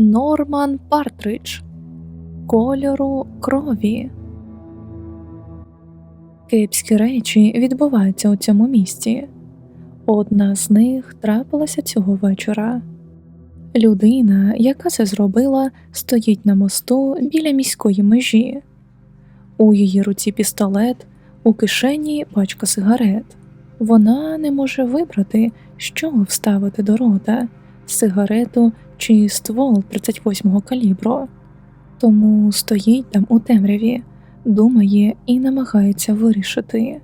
Норман Партридж Кольору крові. Кепські речі відбуваються у цьому місті. Одна з них трапилася цього вечора. Людина, яка це зробила, стоїть на мосту біля міської межі. У її руці пістолет, у кишені пачка сигарет. Вона не може вибрати, що вставити до рота сигарету чи ствол 38-го калібру, тому стоїть там у темряві, думає і намагається вирішити.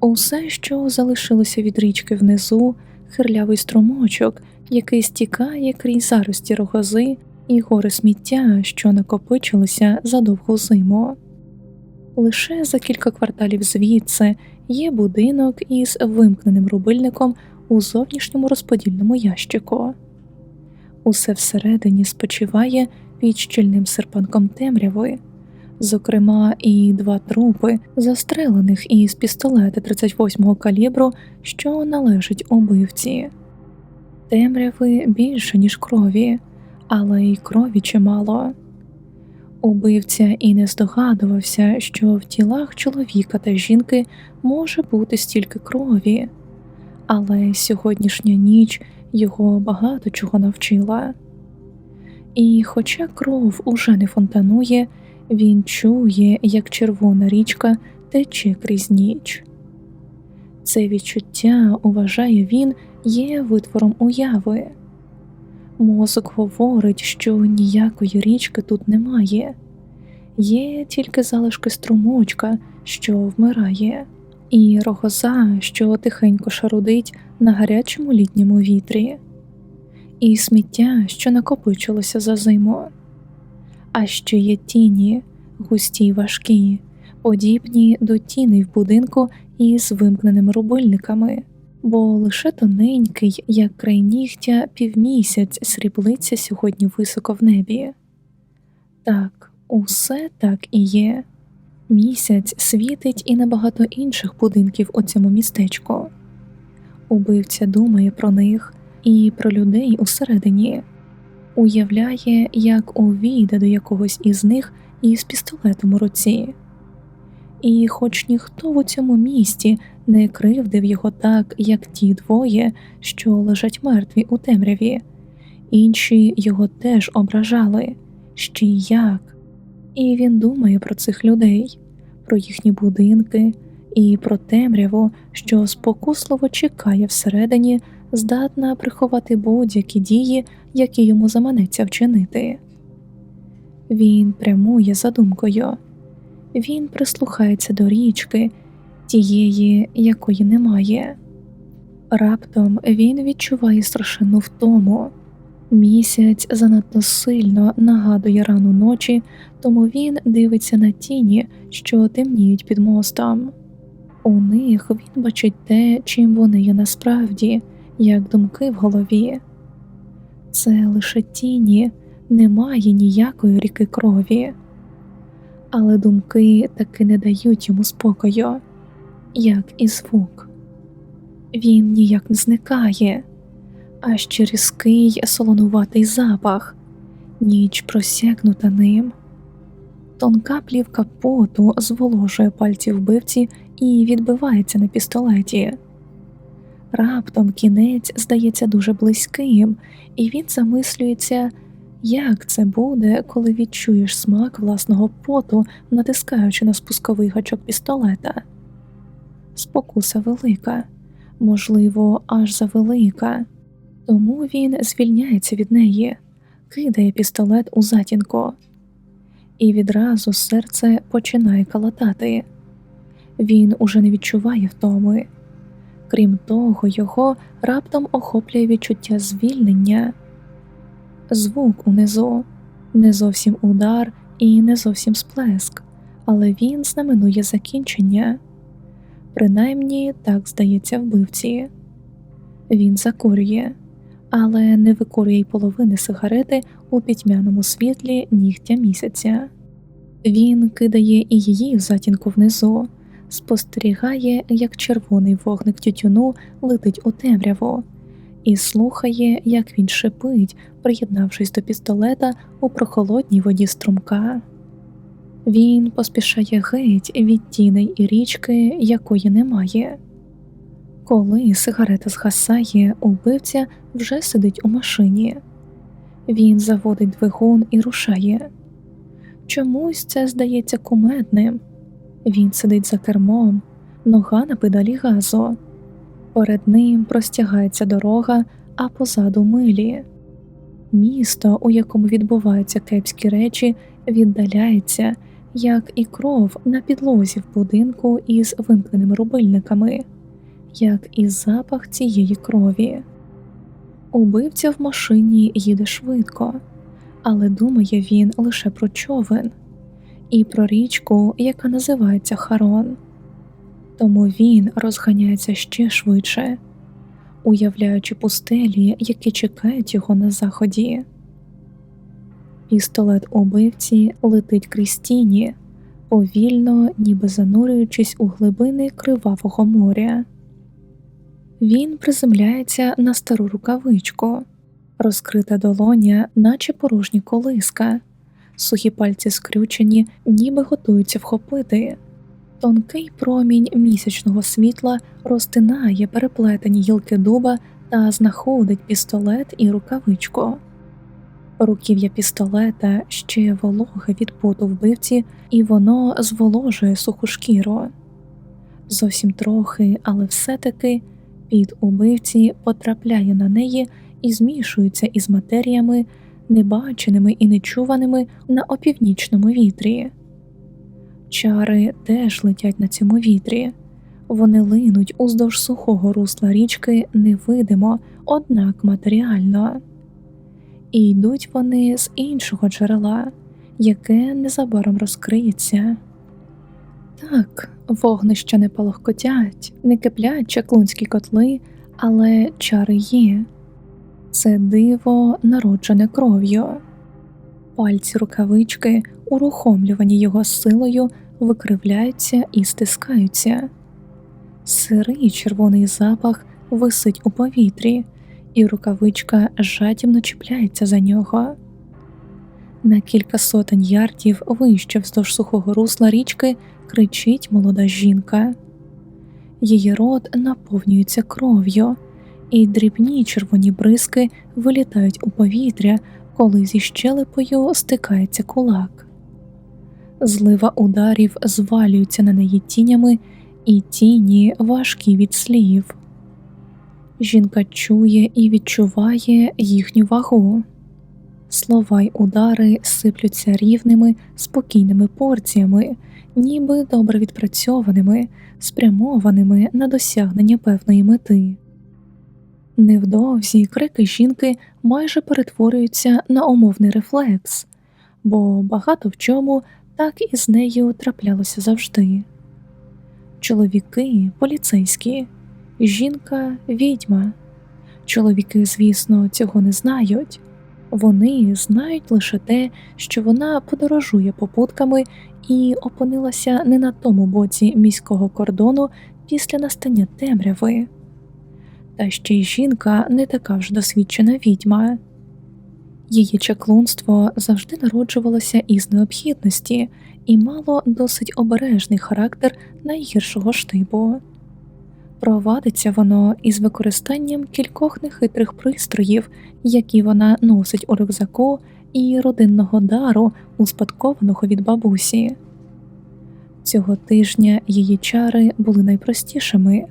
Усе, що залишилося від річки внизу, хирлявий струмочок, який стікає крізь зарості рогози і гори сміття, що накопичилися за довгу зиму. Лише за кілька кварталів звідси є будинок із вимкненим рубильником у зовнішньому розподільному ящику. Усе всередині спочиває під щільним серпанком темряви, зокрема, і два трупи, застрелених із пістолета 38-го калібру, що належать убивці. Темряви більше, ніж крові, але й крові чимало. Убивця і не здогадувався, що в тілах чоловіка та жінки може бути стільки крові, але сьогоднішня ніч його багато чого навчила. І, хоча кров уже не фонтанує, він чує, як червона річка тече крізь ніч. Це відчуття, вважає він, є витвором уяви. Мозок говорить, що ніякої річки тут немає, є тільки залишки струмочка, що вмирає, і рогоза, що тихенько шарудить на гарячому літньому вітрі, і сміття, що накопичилося за зиму, а ще є тіні, густі й важкі, подібні до тіней в будинку із вимкненими рубильниками бо лише тоненький, як край нігтя, півмісяць сріблиться сьогодні високо в небі. Так, усе так і є. Місяць світить і на багато інших будинків у цьому містечку. Убивця думає про них і про людей усередині, уявляє, як увійде до якогось із них із пістолетом у руці. І, хоч ніхто в цьому місті не кривдив його так, як ті двоє, що лежать мертві у темряві, інші його теж ображали ще й як, і він думає про цих людей, про їхні будинки і про темряву, що спокусливо чекає всередині, здатна приховати будь-які дії, які йому заманеться вчинити. Він прямує за думкою. Він прислухається до річки, тієї, якої немає. Раптом він відчуває страшенну втому. Місяць занадто сильно нагадує рану ночі, тому він дивиться на тіні, що темніють під мостом. У них він бачить те, чим вони є насправді, як думки в голові. Це лише тіні, немає ніякої ріки крові, але думки таки не дають йому спокою як і звук. Він ніяк не зникає, а ще різкий солонуватий запах, ніч просякнута ним. Тонка плівка поту зволожує пальці вбивці і відбивається на пістолеті. Раптом кінець здається дуже близьким, і він замислюється, як це буде, коли відчуєш смак власного поту, натискаючи на спусковий гачок пістолета. Спокуса велика, можливо, аж завелика, тому він звільняється від неї, кидає пістолет у затінку, і відразу серце починає калатати. Він уже не відчуває втоми. Крім того, його раптом охоплює відчуття звільнення, звук унизу, не зовсім удар і не зовсім сплеск, але він знаменує закінчення. Принаймні так здається вбивці. Він закурює, але не викурює й половини сигарети у пітьмяному світлі нігтя місяця. Він кидає і її в затінку внизу, спостерігає, як червоний вогник тютюну летить у темряву, і слухає, як він шипить, приєднавшись до пістолета у прохолодній воді струмка. Він поспішає геть від тіней і річки, якої немає. Коли сигарета згасає, убивця вже сидить у машині. Він заводить двигун і рушає. Чомусь це здається кумедним. Він сидить за кермом, нога на педалі газу. Перед ним простягається дорога, а позаду милі. Місто, у якому відбуваються кепські речі, віддаляється, як і кров на підлозі в будинку із вимкненими рубильниками, як і запах цієї крові. Убивця в машині їде швидко, але думає він лише про човен і про річку, яка називається Харон. Тому він розганяється ще швидше, уявляючи пустелі, які чекають його на заході. Пістолет убивці летить крізь тіні, повільно, ніби занурюючись у глибини кривавого моря. Він приземляється на стару рукавичку, розкрита долоня, наче порожні колиска, сухі пальці скрючені, ніби готуються вхопити. Тонкий промінь місячного світла розтинає переплетені гілки дуба та знаходить пістолет і рукавичку. Руків'я пістолета ще вологе від поту вбивці, і воно зволожує суху шкіру. Зовсім трохи, але все-таки під убивці потрапляє на неї і змішується із матеріями, небаченими і нечуваними на опівнічному вітрі. Чари теж летять на цьому вітрі, вони линуть уздовж сухого русла річки невидимо, однак матеріально, і йдуть вони з іншого джерела, яке незабаром розкриється. Так, вогнища не палахкотять, не киплять чаклунські котли, але чари є це диво, народжене кров'ю. Пальці рукавички, урухомлювані його силою, викривляються і стискаються. Сирий червоний запах висить у повітрі, і рукавичка жадібно чіпляється за нього. На кілька сотень ярдів вище вздовж сухого русла річки кричить молода жінка. Її рот наповнюється кров'ю, і дрібні червоні бризки вилітають у повітря, коли зі щелепою стикається кулак. Злива ударів звалюється на неї тінями, і тіні важкі від слів. Жінка чує і відчуває їхню вагу. Слова й удари сиплються рівними, спокійними порціями, ніби добре відпрацьованими, спрямованими на досягнення певної мети. Невдовзі крики жінки майже перетворюються на умовний рефлекс, бо багато в чому так і з нею траплялося завжди. Чоловіки поліцейські, жінка відьма. Чоловіки, звісно, цього не знають. Вони знають лише те, що вона подорожує попутками і опинилася не на тому боці міського кордону після настання темряви. Та ще й жінка не така вже досвідчена відьма. Її чаклунство завжди народжувалося із необхідності і мало досить обережний характер найгіршого штибу. Провадиться воно із використанням кількох нехитрих пристроїв, які вона носить у рюкзаку, і родинного дару, успадкованого від бабусі. Цього тижня її чари були найпростішими.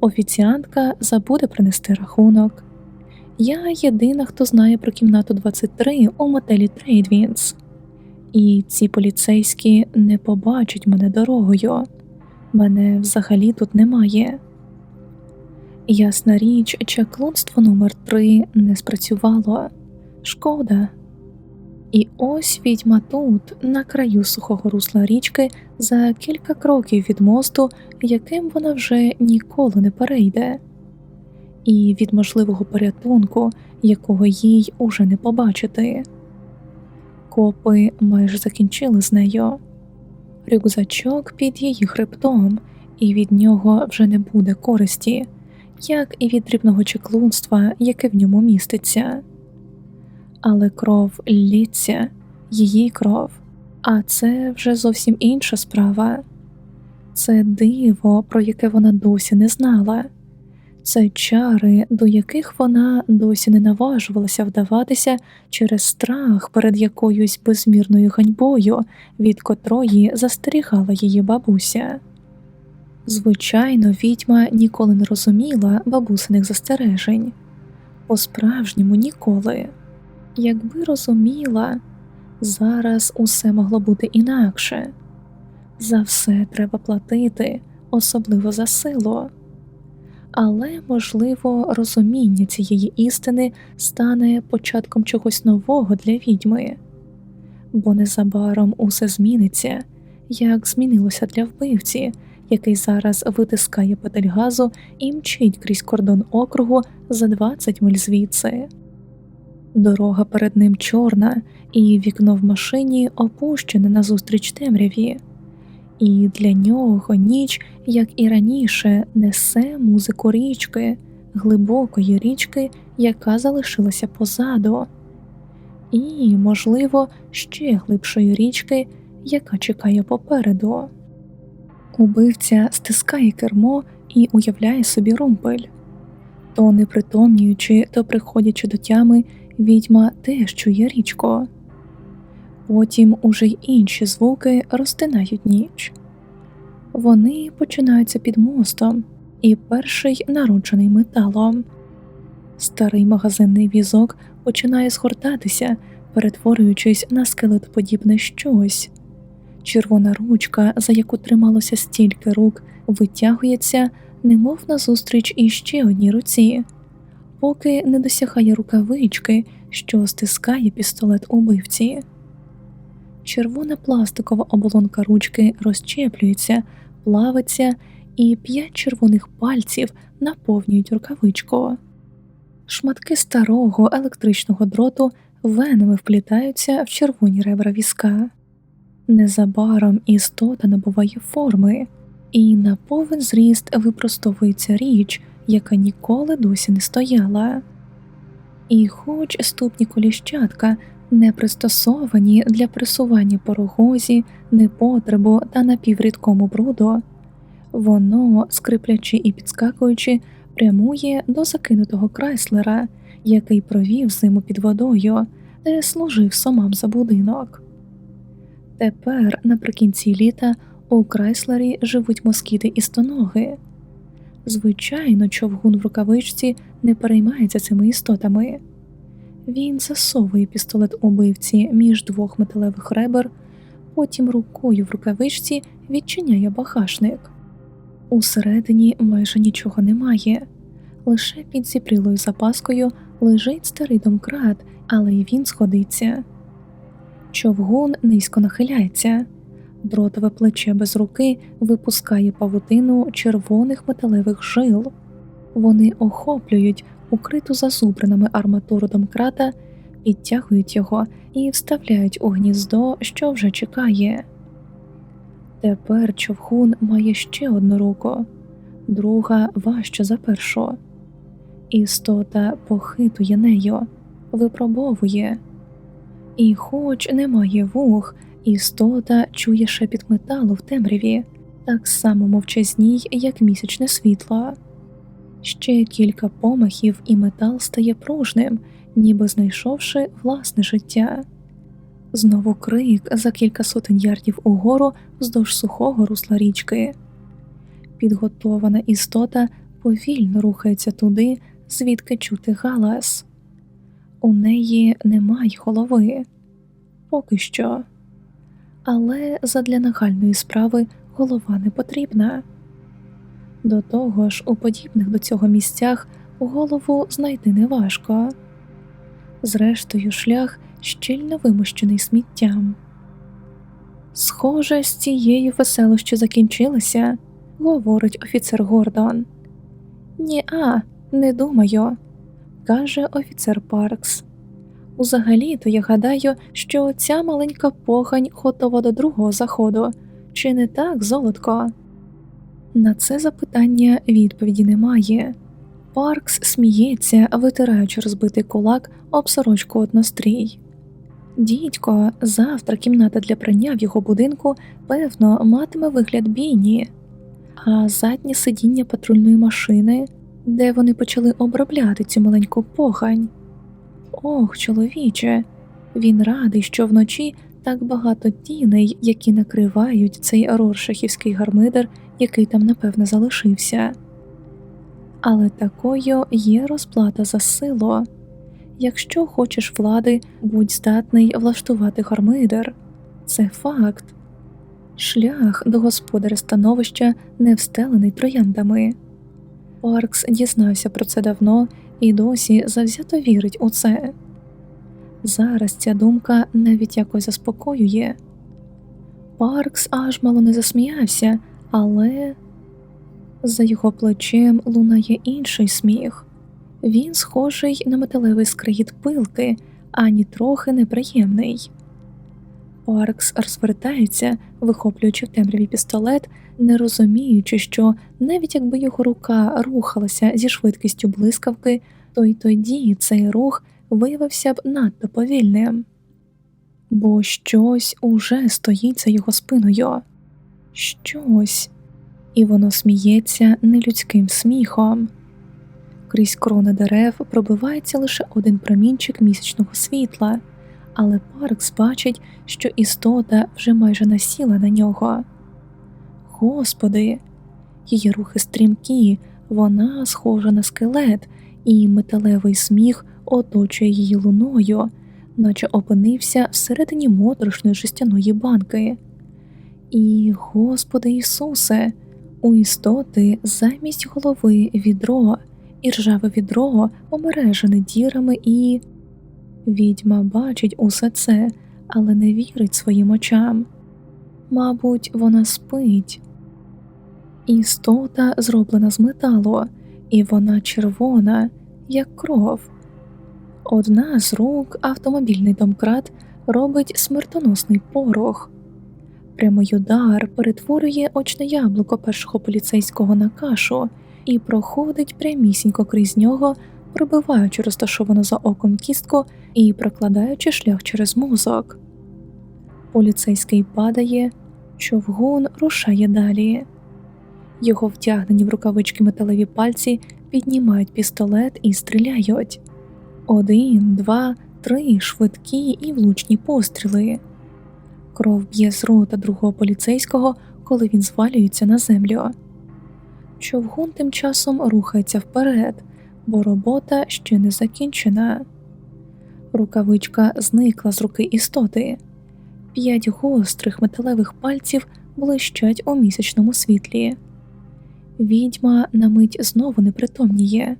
Офіціантка забуде принести рахунок. Я єдина, хто знає про кімнату 23 у мотелі Трейдвінс, і ці поліцейські не побачать мене дорогою. Мене взагалі тут немає. Ясна річ, чаклунство номер 3 не спрацювало. Шкода. І ось відьма тут, на краю сухого русла річки, за кілька кроків від мосту, яким вона вже ніколи не перейде, і від можливого порятунку, якого їй уже не побачити. Копи майже закінчили з нею, рюкзачок під її хребтом, і від нього вже не буде користі, як і від дрібного чеклунства, яке в ньому міститься. Але кров лється, її кров, а це вже зовсім інша справа. Це диво, про яке вона досі не знала, це чари, до яких вона досі не наважувалася вдаватися через страх перед якоюсь безмірною ганьбою, від котрої застерігала її бабуся. Звичайно, відьма ніколи не розуміла бабусиних застережень, по справжньому ніколи. Якби розуміла, зараз усе могло бути інакше. За все треба платити, особливо за силу. Але, можливо, розуміння цієї істини стане початком чогось нового для відьми, бо незабаром усе зміниться, як змінилося для вбивці, який зараз витискає петель газу і мчить крізь кордон округу за 20 миль звідси. Дорога перед ним чорна, і вікно в машині опущене назустріч темряві і для нього ніч, як і раніше, несе музику річки, глибокої річки, яка залишилася позаду, і, можливо, ще глибшої річки, яка чекає попереду. Убивця стискає кермо і уявляє собі румпель. То непритомнюючи, то приходячи до тями, відьма теж чує річку. Потім уже й інші звуки розтинають ніч. Вони починаються під мостом, і перший народжений металом. Старий магазинний візок починає згортатися, перетворюючись на скелетоподібне щось. Червона ручка, за яку трималося стільки рук, витягується, немов назустріч іще одній руці, поки не досягає рукавички, що стискає пістолет убивці. Червона пластикова оболонка ручки розчеплюється, плавиться, і п'ять червоних пальців наповнюють рукавичку. Шматки старого електричного дроту венами вплітаються в червоні ребра візка. Незабаром істота набуває форми, і на повен зріст випростовується річ, яка ніколи досі не стояла. І хоч ступні коліщатка не пристосовані для пресування по рогозі, непотребу та напіврідкому бруду, воно, скриплячи і підскакуючи, прямує до закинутого крайслера, який провів зиму під водою, де служив сомам за будинок. Тепер, наприкінці літа, у крайслері живуть москіти і стоноги. Звичайно, човгун в рукавичці не переймається цими істотами. Він засовує пістолет убивці між двох металевих ребер, потім рукою в рукавичці відчиняє багажник. Усередині майже нічого немає, лише під зіпрілою запаскою лежить старий домкрат, але й він сходиться. Човгун низько нахиляється, дротове плече без руки випускає павутину червоних металевих жил. Вони охоплюють укриту зазубринами арматуру домкрата, підтягують його і вставляють у гніздо, що вже чекає. Тепер човхун має ще одну руку, друга важча за першу. Істота похитує нею, випробовує, і, хоч немає вух, істота чує шепіт металу в темряві, так само мовчазній, як місячне світло. Ще кілька помахів, і метал стає пружним, ніби знайшовши власне життя. Знову крик за кілька сотень ярдів угору вздовж сухого русла річки. Підготована істота повільно рухається туди, звідки чути галас. У неї немає голови поки що, але задля нагальної справи голова не потрібна. До того ж, у подібних до цього місцях голову знайти неважко. Зрештою, шлях щільно вимощений сміттям. Схоже, з цією веселощі закінчилося, говорить офіцер Гордон. Ні, а, не думаю, каже офіцер Паркс. Узагалі, то я гадаю, що ця маленька погань готова до другого заходу, чи не так, золотко? На це запитання відповіді немає, Паркс сміється, витираючи розбитий кулак об сорочку однострій. Дідько, завтра кімната для прання в його будинку, певно, матиме вигляд бійні, а заднє сидіння патрульної машини, де вони почали обробляти цю маленьку похань. Ох, чоловіче, він радий, що вночі так багато тіней, які накривають цей роршахівський гармидер, який там напевне залишився. Але такою є розплата за силу. Якщо хочеш влади, будь здатний влаштувати гармидер. Це факт. Шлях до господаря становища не встелений трояндами. Паркс дізнався про це давно і досі завзято вірить у це. Зараз ця думка навіть якось заспокоює. Паркс аж мало не засміявся, але за його плечем лунає інший сміх. Він схожий на металевий скригіт пилки, ані трохи неприємний. Паркс розвертається, вихоплюючи в темряві пістолет, не розуміючи, що навіть якби його рука рухалася зі швидкістю блискавки, то й тоді цей рух виявився б надто повільним, бо щось уже стоїть за його спиною, щось, і воно сміється нелюдським сміхом. Крізь крони дерев пробивається лише один промінчик місячного світла, але Паркс бачить, що істота вже майже насіла на нього. Господи, її рухи стрімкі, вона схожа на скелет, і металевий сміх оточує її луною, наче опинився всередині моторошної жестяної банки. І, Господи Ісусе, у істоти замість голови відро, і ржаве відро омережене дірами і. Відьма бачить усе це, але не вірить своїм очам. Мабуть, вона спить. Істота зроблена з металу, і вона червона, як кров. Одна з рук автомобільний домкрат робить смертоносний порох. Прямий удар перетворює очне яблуко першого поліцейського на кашу і проходить прямісінько крізь нього, пробиваючи розташовану за оком кістку і прокладаючи шлях через мозок. Поліцейський падає, човгун рушає далі. Його втягнені в рукавички металеві пальці піднімають пістолет і стріляють. Один, два, три швидкі і влучні постріли. Кров б'є з рота другого поліцейського, коли він звалюється на землю. Човгун тим часом рухається вперед, бо робота ще не закінчена. Рукавичка зникла з руки істоти. П'ять гострих металевих пальців блищать у місячному світлі. Відьма на мить знову непритомніє.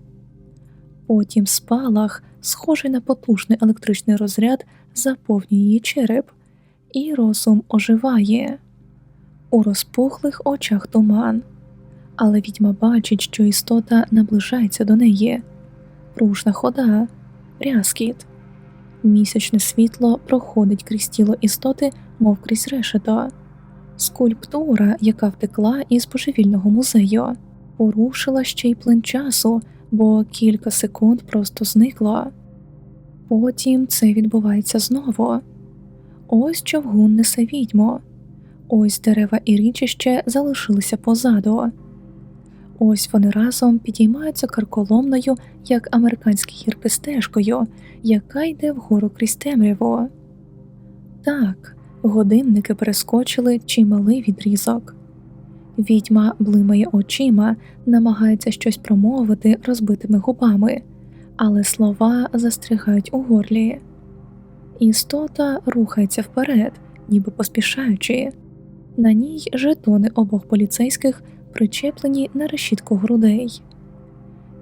Потім спалах, схожий на потужний електричний розряд, заповнює її череп, і розум оживає. У розпухлих очах туман, але відьма бачить, що істота наближається до неї. Пружна хода, рязкіт. Місячне світло проходить крізь тіло істоти, мов крізь решето. Скульптура, яка втекла із божевільного музею, порушила ще й плин часу, бо кілька секунд просто зникло. Потім це відбувається знову. Ось човгун несе відьму, ось дерева і річище залишилися позаду. Ось вони разом підіймаються карколомною, як американські гірки стежкою, яка йде вгору крізь темряву. Так, годинники перескочили чималий відрізок. Відьма блимає очима, намагається щось промовити розбитими губами, але слова застрягають у горлі. Істота рухається вперед, ніби поспішаючи. На ній жетони обох поліцейських причеплені на решітку грудей,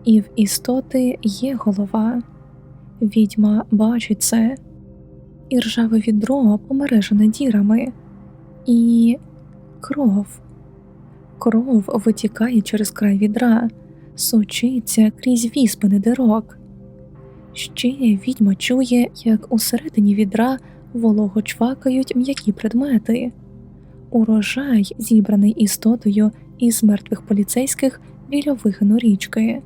і в істоти є голова. Відьма бачить це, і ржаве відро помережене дірами, і кров. Кров витікає через край відра, сочиться крізь віспини дирок. Ще відьма чує, як усередині відра волого чвакають м'які предмети. Урожай, зібраний істотою із мертвих поліцейських біля вигину річки.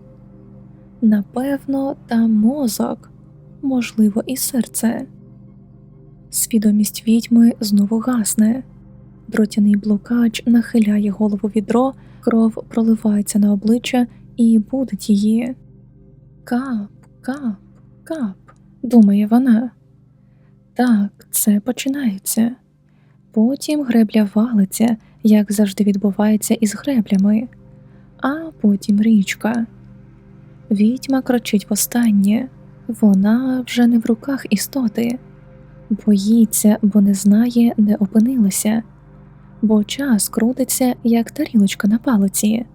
Напевно, там мозок, можливо, і серце. Свідомість відьми знову гасне. Дротяний блукач нахиляє голову відро, кров проливається на обличчя і будить її. Кап, кап, кап, думає вона. Так, це починається. Потім гребля валиться, як завжди відбувається із греблями, а потім річка. Відьма крочить востаннє, вона вже не в руках істоти, боїться, бо не знає, де опинилася, бо час крутиться, як тарілочка на палиці.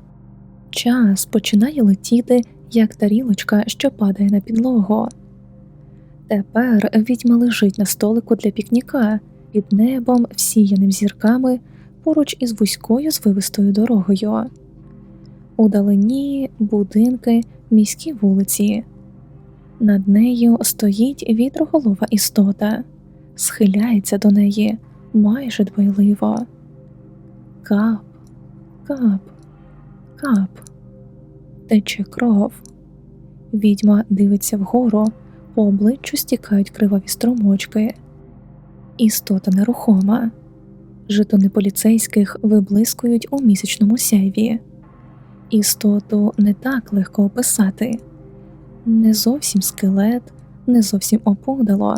Час починає летіти, як тарілочка, що падає на підлогу. Тепер відьма лежить на столику для пікніка під небом, всіяним зірками, поруч із вузькою звивистою дорогою. Удалині будинки, міські вулиці. Над нею стоїть вітроголова істота, схиляється до неї майже дбайливо. Кап, кап, кап, тече кров. Відьма дивиться вгору, по обличчю стікають криваві струмочки. Істота нерухома. Жетони поліцейських виблискують у місячному сяйві. Істоту не так легко описати не зовсім скелет, не зовсім опудало,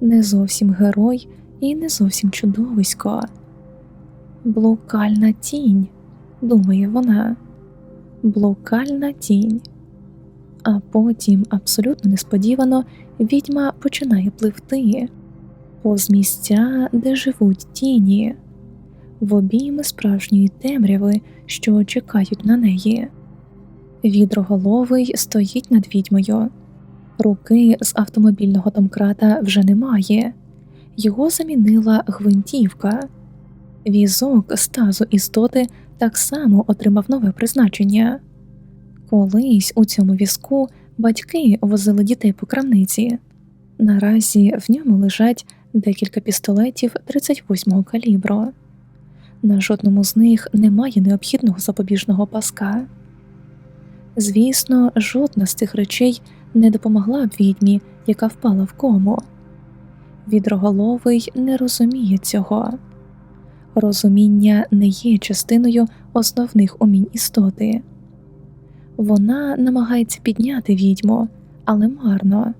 не зовсім герой і не зовсім чудовисько. Блукальна тінь, думає вона, блукальна тінь. А потім, абсолютно несподівано, відьма починає пливти повз місця, де живуть тіні, в обійми справжньої темряви, що чекають на неї. Відроголовий стоїть над відьмою, руки з автомобільного домкрата вже немає, його замінила гвинтівка. Візок з тазу істоти так само отримав нове призначення. Колись у цьому візку батьки возили дітей по крамниці. Наразі в ньому лежать декілька пістолетів 38-го калібру. На жодному з них немає необхідного запобіжного паска. Звісно, жодна з цих речей не допомогла б відьмі, яка впала в кому. Відроголовий не розуміє цього. Розуміння не є частиною основних умінь істоти. Вона намагається підняти відьму, але марно.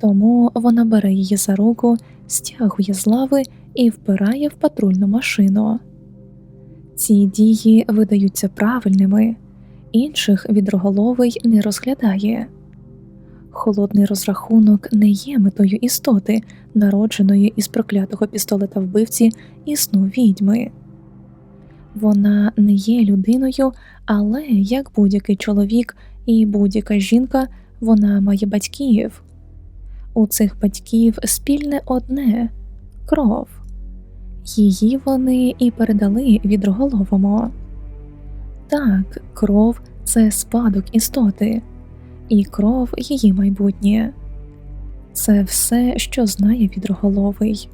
Тому вона бере її за руку, стягує з лави і впирає в патрульну машину. Ці дії видаються правильними, інших відроголовий не розглядає. Холодний розрахунок не є метою істоти, народженої із проклятого пістолета вбивці і сну відьми. Вона не є людиною, але як будь-який чоловік і будь-яка жінка, вона має батьків. У цих батьків спільне одне кров. Її вони і передали відроголовому. Так, кров це спадок істоти, і кров її майбутнє. Це все, що знає відроголовий.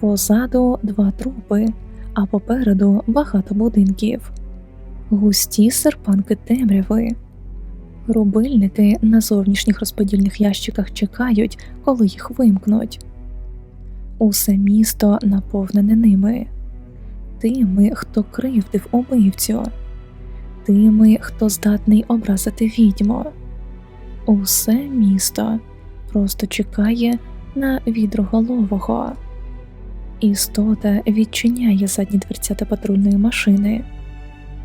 Позаду два трупи, а попереду багато будинків, густі серпанки темряви. Рубильники на зовнішніх розподільних ящиках чекають, коли їх вимкнуть. Усе місто наповнене ними, тими, хто кривдив убивцю, тими, хто здатний образити відьму. Усе місто просто чекає на відроголового. Істота відчиняє задні дверцята патрульної машини.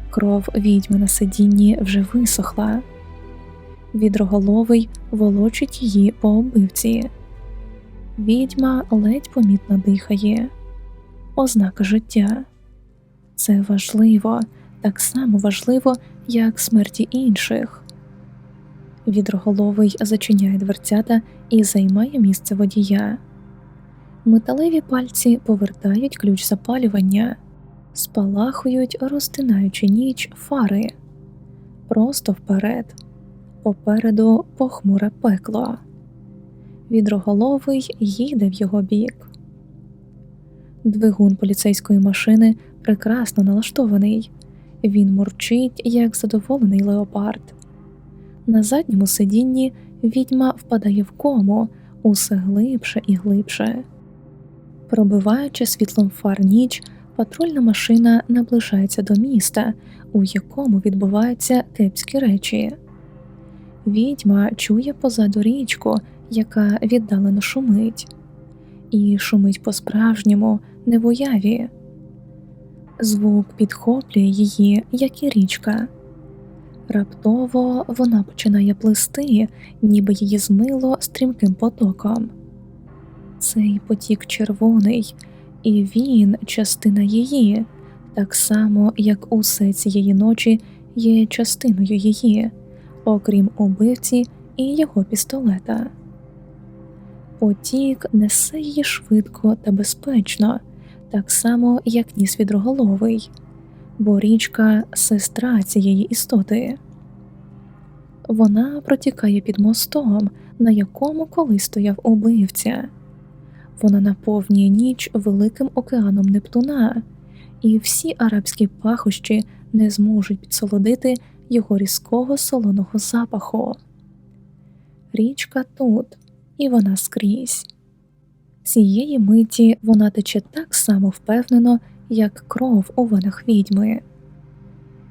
Кров відьми на сидінні вже висохла. Відроголовий волочить її по обивці. Відьма ледь помітно дихає, ознака життя. Це важливо, так само важливо, як смерті інших. Відроголовий зачиняє дверцята і займає місце водія. Металеві пальці повертають ключ запалювання, спалахують, розтинаючи ніч фари просто вперед, попереду похмуре пекло. Відроголовий їде в його бік. Двигун поліцейської машини прекрасно налаштований, він мурчить, як задоволений леопард. На задньому сидінні відьма впадає в кому усе глибше і глибше. Пробиваючи світлом фар ніч, патрульна машина наближається до міста, у якому відбуваються кепські речі. Відьма чує позаду річку, яка віддалено шумить, і шумить по-справжньому, не в уяві. Звук підхоплює її, як і річка. Раптово вона починає плисти, ніби її змило стрімким потоком. Цей потік червоний, і він частина її, так само, як усе цієї ночі є частиною її, окрім убивці і його пістолета. Потік несе її швидко та безпечно, так само, як ніс відроголовий, бо річка сестра цієї істоти. Вона протікає під мостом, на якому колись стояв убивця. Вона наповнює ніч великим океаном Нептуна, і всі арабські пахощі не зможуть підсолодити його різкого солоного запаху. Річка тут, і вона скрізь. Цієї миті вона тече так само впевнено, як кров у венах відьми.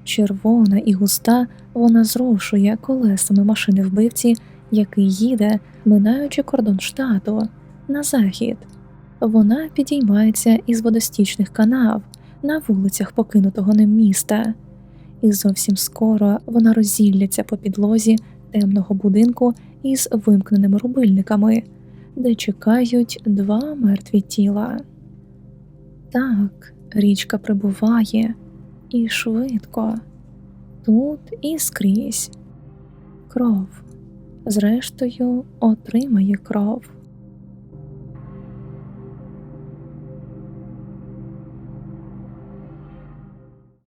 Червона і густа вона зрушує колесами машини вбивці, який їде, минаючи кордон штату, на захід. Вона підіймається із водостічних канав на вулицях покинутого ним міста, і зовсім скоро вона розілляться по підлозі темного будинку із вимкненими рубильниками, де чекають два мертві тіла. Так, річка прибуває і швидко, тут і скрізь. Кров, зрештою, отримає кров.